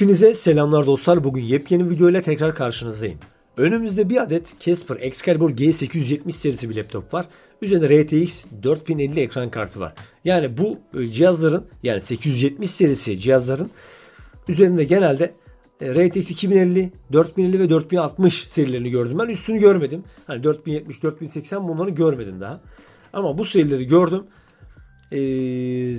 Hepinize selamlar dostlar. Bugün yepyeni video ile tekrar karşınızdayım. Önümüzde bir adet Casper Excalibur G870 serisi bir laptop var. Üzerinde RTX 4050 ekran kartı var. Yani bu e, cihazların yani 870 serisi cihazların üzerinde genelde RTX 2050, 4050 ve 4060 serilerini gördüm. Ben üstünü görmedim. Hani 4070, 4080 bunları görmedim daha. Ama bu serileri gördüm. Ee,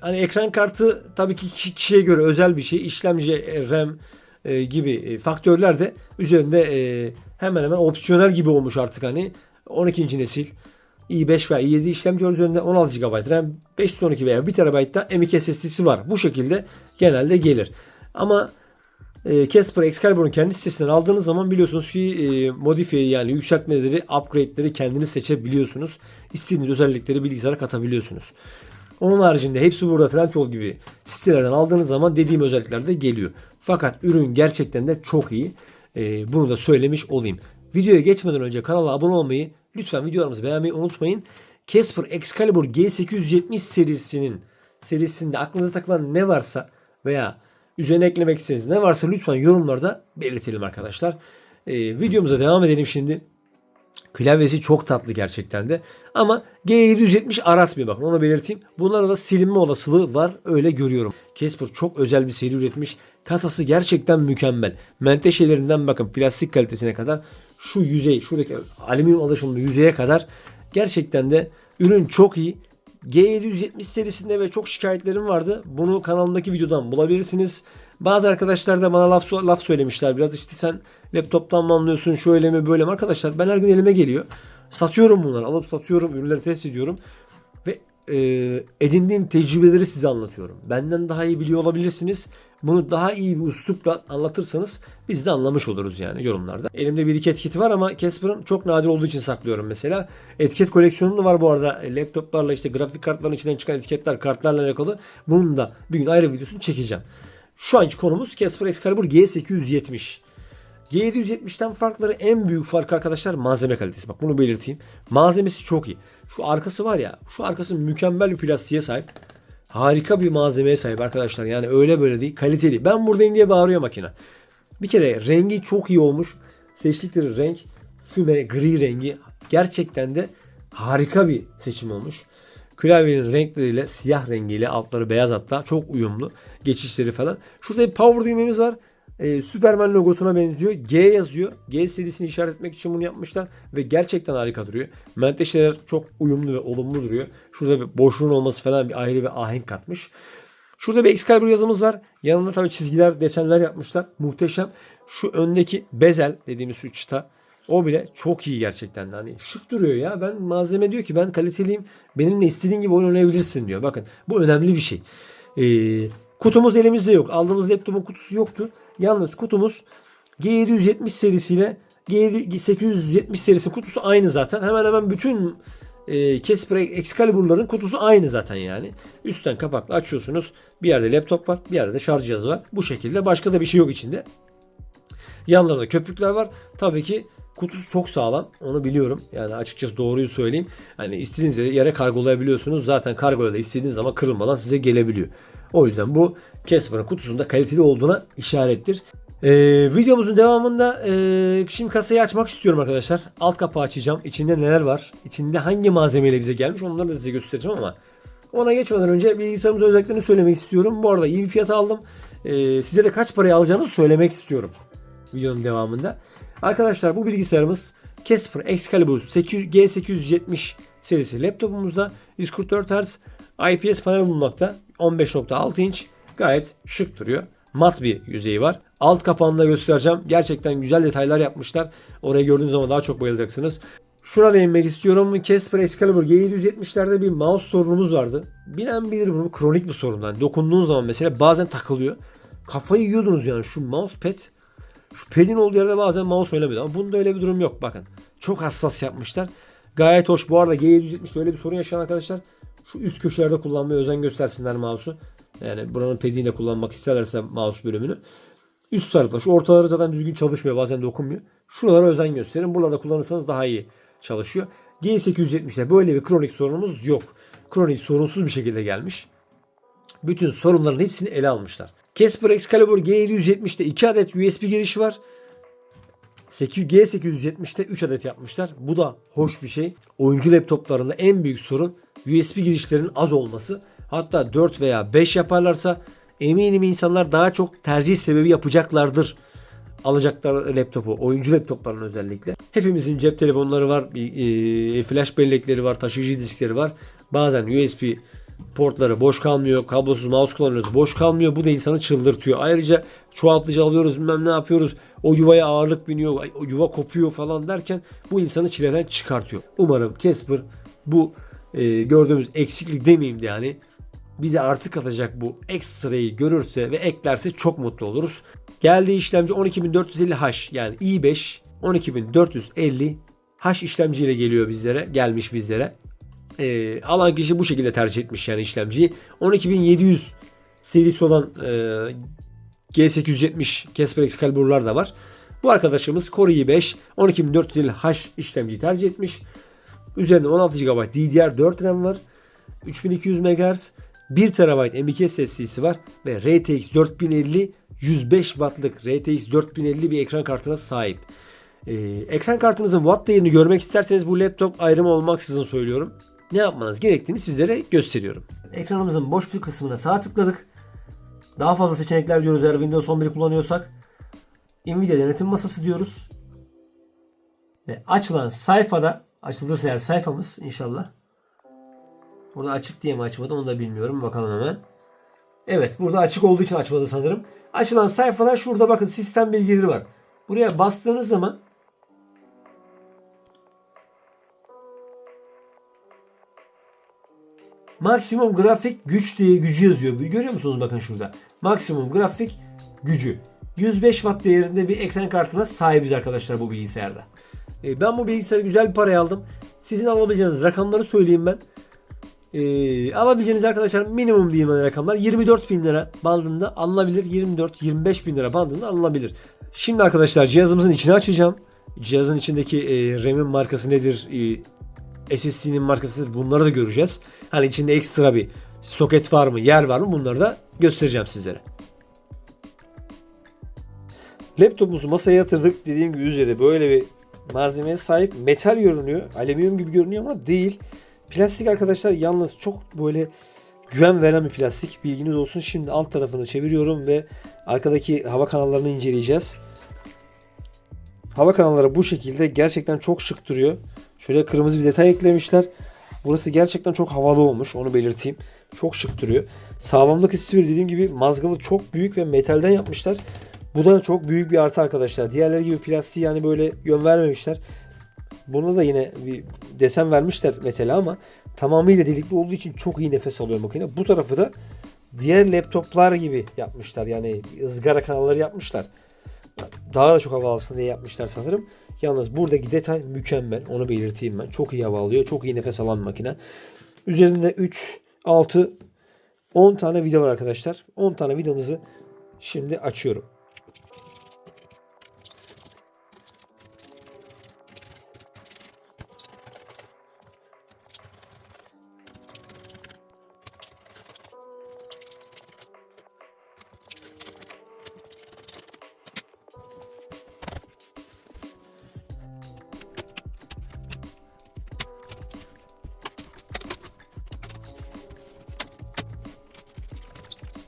hani ekran kartı tabii ki kişi- kişiye göre özel bir şey. İşlemci, e, RAM e, gibi e, faktörler de üzerinde e, hemen hemen opsiyonel gibi olmuş artık hani 12. nesil i5 veya i7 işlemci üzerinde 16 GB RAM 512 veya 1 TB da M.2 SSD'si var. Bu şekilde genelde gelir. Ama e, Casper Excalibur'un kendi sitesinden aldığınız zaman biliyorsunuz ki e, modifiye yani yükseltmeleri, upgrade'leri kendiniz seçebiliyorsunuz. İstediğiniz özellikleri bilgisayara katabiliyorsunuz. Onun haricinde hepsi burada Trendyol gibi sitelerden aldığınız zaman dediğim özellikler de geliyor. Fakat ürün gerçekten de çok iyi. E, bunu da söylemiş olayım. Videoya geçmeden önce kanala abone olmayı, lütfen videolarımızı beğenmeyi unutmayın. Casper Excalibur G870 serisinin serisinde aklınıza takılan ne varsa veya üzerine eklemek istediğiniz ne varsa lütfen yorumlarda belirtelim arkadaşlar. Ee, videomuza devam edelim şimdi. Klavyesi çok tatlı gerçekten de. Ama G770 aratmıyor bakın onu belirteyim. Bunlarda da silinme olasılığı var öyle görüyorum. Casper çok özel bir seri üretmiş. Kasası gerçekten mükemmel. Menteşelerinden bakın plastik kalitesine kadar şu yüzey şuradaki alüminyum alışımlı yüzeye kadar gerçekten de ürün çok iyi. G770 serisinde ve çok şikayetlerim vardı. Bunu kanalımdaki videodan bulabilirsiniz. Bazı arkadaşlar da bana laf, laf söylemişler. Biraz işte sen laptoptan mı anlıyorsun şöyle mi böyle mi? Arkadaşlar ben her gün elime geliyor. Satıyorum bunları. Alıp satıyorum. Ürünleri test ediyorum. Ve e, edindiğim tecrübeleri size anlatıyorum. Benden daha iyi biliyor olabilirsiniz. Bunu daha iyi bir üslupla anlatırsanız biz de anlamış oluruz yani yorumlarda. Elimde bir iki etiketi var ama Casper'ın çok nadir olduğu için saklıyorum mesela. Etiket koleksiyonum da var bu arada. E, Laptoplarla işte grafik kartların içinden çıkan etiketler, kartlarla alakalı. Bunun da bir gün ayrı videosunu çekeceğim. Şu anki konumuz Casper Excalibur G870. G770'ten farkları en büyük fark arkadaşlar malzeme kalitesi. Bak bunu belirteyim. Malzemesi çok iyi. Şu arkası var ya şu arkası mükemmel bir plastiğe sahip. Harika bir malzemeye sahip arkadaşlar. Yani öyle böyle değil. Kaliteli. Ben buradayım diye bağırıyor makine. Bir kere rengi çok iyi olmuş. Seçtikleri renk füme gri rengi. Gerçekten de harika bir seçim olmuş. Klavyenin renkleriyle siyah rengiyle altları beyaz hatta çok uyumlu. Geçişleri falan. Şurada bir power düğmemiz var. Ee, Superman logosuna benziyor. G yazıyor. G serisini işaret etmek için bunu yapmışlar. Ve gerçekten harika duruyor. Menteşeler çok uyumlu ve olumlu duruyor. Şurada bir boşluğun olması falan bir ayrı bir ahenk katmış. Şurada bir Excalibur yazımız var. Yanında tabii çizgiler, desenler yapmışlar. Muhteşem. Şu öndeki bezel dediğimiz şu çıta. O bile çok iyi gerçekten. Hani şık duruyor ya. Ben malzeme diyor ki ben kaliteliyim. Benimle istediğin gibi oynayabilirsin diyor. Bakın bu önemli bir şey. Ee, kutumuz elimizde yok. Aldığımız laptopun kutusu yoktu. Yalnız kutumuz G770 serisiyle G870 serisi kutusu aynı zaten. Hemen hemen bütün e, Casper Excalibur'ların kutusu aynı zaten yani. Üstten kapakla açıyorsunuz. Bir yerde laptop var, bir yerde de şarj cihazı var. Bu şekilde başka da bir şey yok içinde. Yanlarında köpükler var. Tabii ki kutusu çok sağlam. Onu biliyorum. Yani açıkçası doğruyu söyleyeyim. Hani istediğiniz yere kargolayabiliyorsunuz. Zaten kargoya da istediğiniz zaman kırılmadan size gelebiliyor. O yüzden bu Casper'ın kutusunda kaliteli olduğuna işarettir. Ee, videomuzun devamında e, şimdi kasayı açmak istiyorum arkadaşlar. Alt kapağı açacağım. İçinde neler var? İçinde hangi malzemeyle bize gelmiş? Onları da size göstereceğim ama ona geçmeden önce bilgisayarımızın özelliklerini söylemek istiyorum. Bu arada iyi bir fiyat aldım. Ee, size de kaç paraya alacağınızı söylemek istiyorum videonun devamında. Arkadaşlar bu bilgisayarımız Casper Excalibur 800 G870 serisi laptopumuzda 144 Hz IPS panel bulunmakta. 15.6 inç gayet şık duruyor. Mat bir yüzeyi var. Alt kapağını da göstereceğim. Gerçekten güzel detaylar yapmışlar. Orayı gördüğünüz zaman daha çok bayılacaksınız. Şuna değinmek istiyorum. Casper Excalibur G770'lerde bir mouse sorunumuz vardı. Bilen bilir bunu kronik bir sorun. Yani dokunduğun zaman mesela bazen takılıyor. Kafayı yiyordunuz yani şu mousepad şu pedin olduğu yerde bazen mouse oynamıyor ama bunda öyle bir durum yok bakın. Çok hassas yapmışlar. Gayet hoş. Bu arada G770'de öyle bir sorun yaşayan arkadaşlar şu üst köşelerde kullanmaya özen göstersinler mouse'u. Yani buranın pediyle kullanmak isterlerse mouse bölümünü. Üst tarafta şu ortaları zaten düzgün çalışmıyor bazen dokunmuyor. Şuralara özen gösterin. Buralarda kullanırsanız daha iyi çalışıyor. G870'de böyle bir kronik sorunumuz yok. Kronik sorunsuz bir şekilde gelmiş. Bütün sorunların hepsini ele almışlar. Casper Excalibur G770'de 2 adet USB girişi var. 800 G870'te 3 adet yapmışlar. Bu da hoş bir şey. Oyuncu laptoplarında en büyük sorun USB girişlerinin az olması. Hatta 4 veya 5 yaparlarsa eminim insanlar daha çok tercih sebebi yapacaklardır. Alacaklar laptopu. Oyuncu laptoplarının özellikle. Hepimizin cep telefonları var. e, Flash bellekleri var. Taşıyıcı diskleri var. Bazen USB portları boş kalmıyor. Kablosuz mouse kullanıyoruz. Boş kalmıyor. Bu da insanı çıldırtıyor. Ayrıca çoğaltıcı alıyoruz. Bilmem ne yapıyoruz. O yuvaya ağırlık biniyor. O yuva kopuyor falan derken bu insanı çileden çıkartıyor. Umarım Casper bu e, gördüğümüz eksiklik demeyeyim de yani bize artık atacak bu ekstrayı görürse ve eklerse çok mutlu oluruz. Geldiği işlemci 12450H yani i5 12450H işlemciyle geliyor bizlere. Gelmiş bizlere. Ee, alan kişi bu şekilde tercih etmiş yani işlemciyi. 12700 serisi olan e, G870 Casper Excalibur'lar da var. Bu arkadaşımız Core i5 12450H işlemciyi tercih etmiş. Üzerinde 16 GB DDR4 RAM var. 3200 MHz 1 TB M.2 SSD'si var ve RTX 4050 105 Watt'lık RTX 4050 bir ekran kartına sahip. Ee, ekran kartınızın watt değerini görmek isterseniz bu laptop ayrımı olmaksızın söylüyorum. Ne yapmanız gerektiğini sizlere gösteriyorum. Ekranımızın boş bir kısmına sağ tıkladık. Daha fazla seçenekler diyoruz eğer Windows 11 kullanıyorsak. Nvidia denetim masası diyoruz. Ve açılan sayfada açılırsa eğer sayfamız inşallah. Burada açık diye mi açmadı onu da bilmiyorum. Bakalım hemen. Evet burada açık olduğu için açmadı sanırım. Açılan sayfada şurada bakın sistem bilgileri var. Buraya bastığınız zaman maksimum grafik güç diye gücü yazıyor. Görüyor musunuz bakın şurada. Maksimum grafik gücü. 105 watt değerinde bir ekran kartına sahibiz arkadaşlar bu bilgisayarda. E, Ben bu bilgisayarı güzel bir paraya aldım. Sizin alabileceğiniz rakamları söyleyeyim ben. Ee, alabileceğiniz arkadaşlar minimum diyeyim ben rakamlar 24 bin lira bandında alınabilir 24-25 bin lira bandında alınabilir. Şimdi arkadaşlar cihazımızın içini açacağım. Cihazın içindeki e, RAM'in markası nedir? E, SSD'nin markası? Bunları da göreceğiz. Hani içinde ekstra bir soket var mı, yer var mı? Bunları da göstereceğim sizlere. Laptopumuzu masaya yatırdık. Dediğim gibi üzeri böyle bir malzemeye sahip. Metal görünüyor. Alüminyum gibi görünüyor ama değil. Plastik arkadaşlar yalnız çok böyle güven veren bir plastik. Bilginiz olsun. Şimdi alt tarafını çeviriyorum ve arkadaki hava kanallarını inceleyeceğiz. Hava kanalları bu şekilde gerçekten çok şık duruyor. Şöyle kırmızı bir detay eklemişler. Burası gerçekten çok havalı olmuş. Onu belirteyim. Çok şık duruyor. Sağlamlık hissi veriyor. Dediğim gibi mazgalı çok büyük ve metalden yapmışlar. Bu da çok büyük bir artı arkadaşlar. Diğerleri gibi plastiği yani böyle yön vermemişler. Buna da yine bir desen vermişler metale ama tamamıyla delikli olduğu için çok iyi nefes alıyor makine. Bu tarafı da diğer laptoplar gibi yapmışlar. Yani ızgara kanalları yapmışlar. Daha da çok hava alsın diye yapmışlar sanırım. Yalnız buradaki detay mükemmel. Onu belirteyim ben. Çok iyi hava alıyor. Çok iyi nefes alan makine. Üzerinde 3, 6, 10 tane vida var arkadaşlar. 10 tane vidamızı şimdi açıyorum.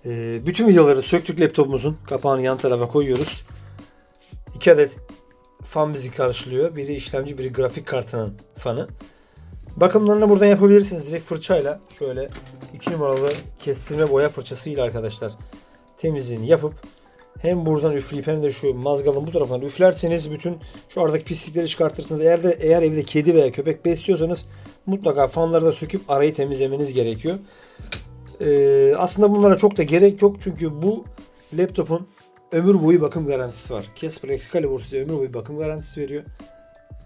Ee, bütün vidaları söktük laptopumuzun. Kapağını yan tarafa koyuyoruz. İki adet fan bizi karşılıyor. Biri işlemci, biri grafik kartının fanı. Bakımlarını buradan yapabilirsiniz. Direkt fırçayla şöyle iki numaralı kestirme boya fırçasıyla arkadaşlar temizliğini yapıp hem buradan üfleyip hem de şu mazgalın bu tarafından üflerseniz bütün şu aradaki pislikleri çıkartırsınız. Eğer de eğer evde kedi veya köpek besliyorsanız mutlaka fanları da söküp arayı temizlemeniz gerekiyor. Ee, aslında bunlara çok da gerek yok çünkü bu laptopun ömür boyu bakım garantisi var. Casper Excalibur size ömür boyu bakım garantisi veriyor.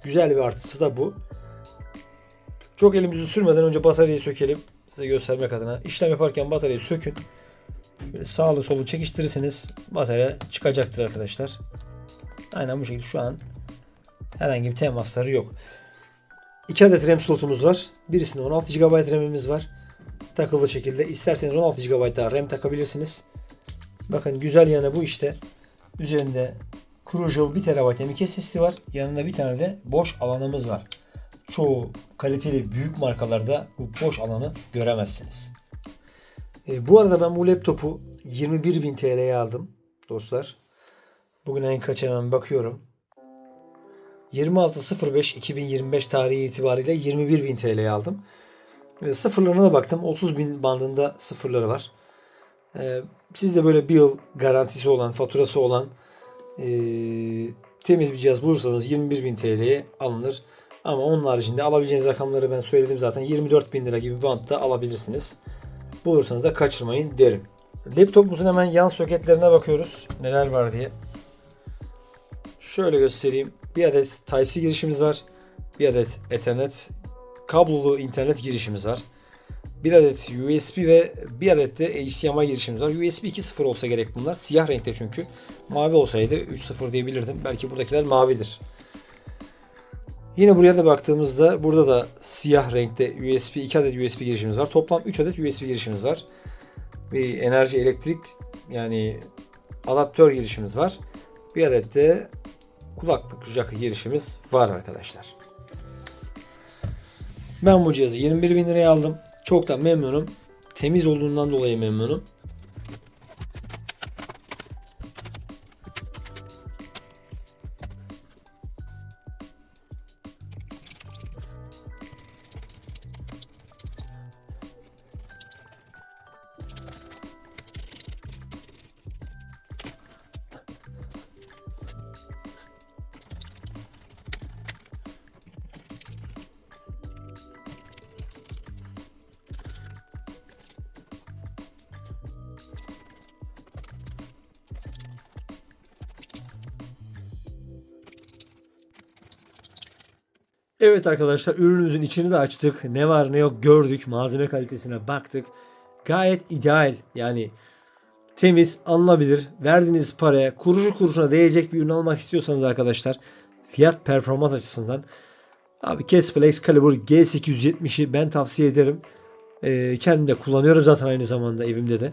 Güzel bir artısı da bu. Çok elimizi sürmeden önce bataryayı sökelim. Size göstermek adına. İşlem yaparken bataryayı sökün. Böyle sağlı solu çekiştirirseniz batarya çıkacaktır arkadaşlar. Aynen bu şekilde şu an herhangi bir temasları yok. 2 adet RAM slotumuz var. Birisinde 16 GB RAM'imiz var. Takılı şekilde. İsterseniz 16 GB daha RAM takabilirsiniz. Bakın güzel yanı bu işte. Üzerinde Crucial 1 TB M.2 SSD var. Yanında bir tane de boş alanımız var. Çoğu kaliteli büyük markalarda bu boş alanı göremezsiniz. E, bu arada ben bu laptopu 21.000 TL'ye aldım dostlar. Bugün ayın kaç hemen bakıyorum. 26.05.2025 tarihi itibariyle 21.000 TL'ye aldım. Ve sıfırlarına da baktım. 30.000 bandında sıfırları var. E, siz de böyle bir yıl garantisi olan, faturası olan e, temiz bir cihaz bulursanız 21.000 TL'ye alınır. Ama onun haricinde alabileceğiniz rakamları ben söyledim zaten. 24.000 lira gibi bantta alabilirsiniz. Bulursanız da kaçırmayın derim. Laptopumuzun hemen yan soketlerine bakıyoruz. Neler var diye. Şöyle göstereyim. Bir adet Type-C girişimiz var. Bir adet Ethernet kablolu internet girişimiz var. Bir adet USB ve bir adet de HDMI girişimiz var. USB 2.0 olsa gerek bunlar. Siyah renkte çünkü. Mavi olsaydı 3.0 diyebilirdim. Belki buradakiler mavidir. Yine buraya da baktığımızda burada da siyah renkte USB 2 adet USB girişimiz var. Toplam 3 adet USB girişimiz var. Bir enerji elektrik yani adaptör girişimiz var. Bir adet de kulaklık jackı girişimiz var arkadaşlar. Ben bu cihazı 21 bin liraya aldım. Çok da memnunum. Temiz olduğundan dolayı memnunum. Evet arkadaşlar ürünümüzün içini de açtık. Ne var ne yok gördük. Malzeme kalitesine baktık. Gayet ideal. Yani temiz, alınabilir. Verdiğiniz paraya kuruşu kuruşuna değecek bir ürün almak istiyorsanız arkadaşlar fiyat performans açısından abi Casper Excalibur G870'i ben tavsiye ederim. Ee, kendim de kullanıyorum zaten aynı zamanda evimde de.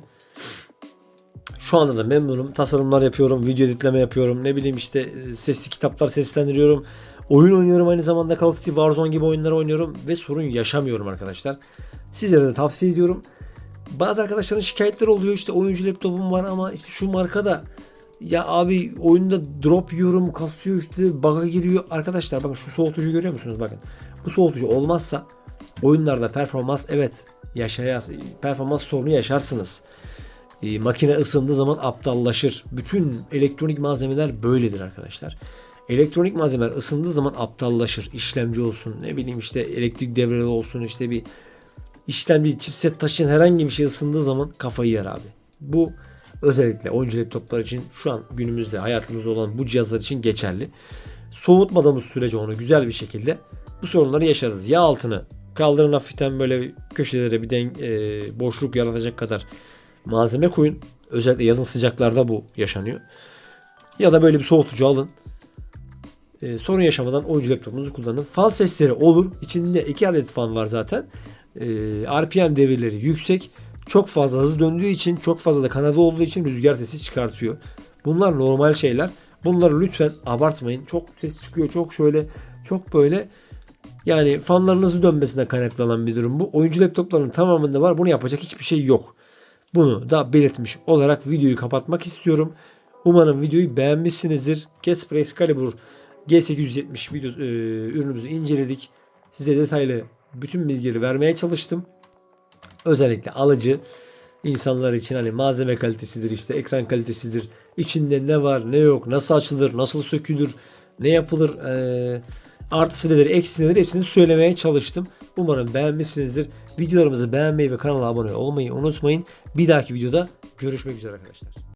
Şu anda da memnunum. Tasarımlar yapıyorum, video editleme yapıyorum. Ne bileyim işte e, sesli kitaplar seslendiriyorum. Oyun oynuyorum aynı zamanda Call of Duty Warzone gibi oyunlar oynuyorum ve sorun yaşamıyorum arkadaşlar. Sizlere de tavsiye ediyorum. Bazı arkadaşların şikayetleri oluyor işte oyuncu laptopum var ama işte şu markada ya abi oyunda drop yiyorum kasıyor işte bug'a giriyor. Arkadaşlar bakın şu soğutucu görüyor musunuz bakın. Bu soğutucu olmazsa oyunlarda performans evet yaşayas performans sorunu yaşarsınız. E, makine ısındığı zaman aptallaşır. Bütün elektronik malzemeler böyledir arkadaşlar. Elektronik malzemeler ısındığı zaman aptallaşır. İşlemci olsun, ne bileyim işte elektrik devreleri olsun, işte bir işlemci, chipset taşıyan herhangi bir şey ısındığı zaman kafayı yer abi. Bu özellikle oyuncu laptoplar için şu an günümüzde hayatımızda olan bu cihazlar için geçerli. Soğutmadığımız sürece onu güzel bir şekilde bu sorunları yaşarız. Ya altını kaldırın hafiften böyle köşelere bir den, e, boşluk yaratacak kadar malzeme koyun. Özellikle yazın sıcaklarda bu yaşanıyor. Ya da böyle bir soğutucu alın. Ee, sorun yaşamadan oyuncu laptopunuzu kullanın. Fan sesleri olur. İçinde 2 adet fan var zaten. Ee, RPM devirleri yüksek. Çok fazla hızlı döndüğü için, çok fazla da kanadı olduğu için rüzgar sesi çıkartıyor. Bunlar normal şeyler. Bunları lütfen abartmayın. Çok ses çıkıyor, çok şöyle, çok böyle. Yani fanlarınızı dönmesine kaynaklanan bir durum bu. Oyuncu laptoplarının tamamında var. Bunu yapacak hiçbir şey yok. Bunu da belirtmiş olarak videoyu kapatmak istiyorum. Umarım videoyu beğenmişsinizdir. Casper Excalibur G870 video, e, ürünümüzü inceledik. Size detaylı bütün bilgileri vermeye çalıştım. Özellikle alıcı insanlar için hani malzeme kalitesidir işte ekran kalitesidir. içinde ne var ne yok nasıl açılır nasıl sökülür ne yapılır eee artısı nedir eksisi nedir hepsini söylemeye çalıştım. Umarım beğenmişsinizdir. Videolarımızı beğenmeyi ve kanala abone olmayı unutmayın. Bir dahaki videoda görüşmek üzere arkadaşlar.